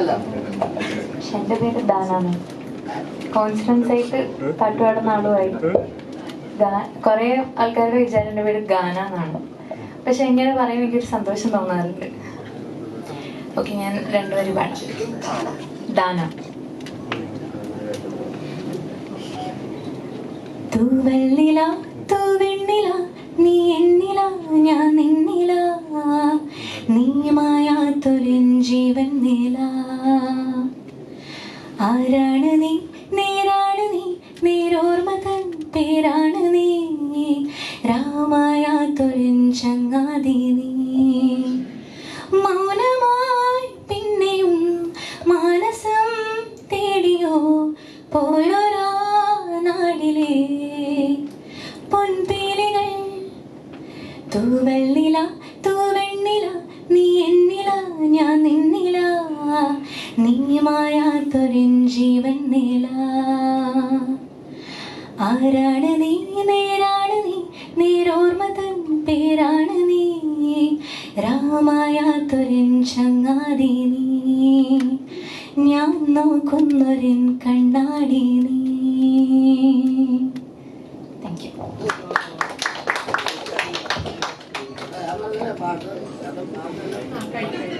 എന്റെ പേര് ദാനാണ്. കോൺഫിഡൻസ് ആയിട്ട് പാട്ടുപാടുന്ന ആളുമായി. കുറെ ആൾക്കാരുടെ വിചാരം എന്റെ പേര് ഗാന എന്നാണ്. പക്ഷെ ഇങ്ങനെ പറയുമ്പോൾ എനിക്കൊരു സന്തോഷം തോന്നാറുണ്ട്. ഓക്കെ ഞാൻ രണ്ടുപേരും പാടാം. ദാന. തൂവെണ്ണില നീ എന്നില നീ മായാത്തൊരിൻ ജീവൻ നില. ആരാണ് നീ? നേരാണ് നീ. നേരോർമ്മ തൻ പേരാണ് നീ. രാമായാത്തൊരിൻ ചങ്ങാതി നീ. മൗനമായി പിന്നെയും മാനസം തേടിയോ പോയൊരാ നാടിലെ പൊൻപീലികൾ. തൂവെള്ളില തൂവെണ്ണില നീ മായാത്തൊരു ജീവൻ നില ആരാണ് നീ? നേരാണ് നീ. നീരോർമ്മതൻ പേരാണ് നീ. രാമായാത്തൊരു ചങ്ങാതി നീ. ഞാൻ നോക്കുന്നൊരു കണ്ണാടി നീ. Thank you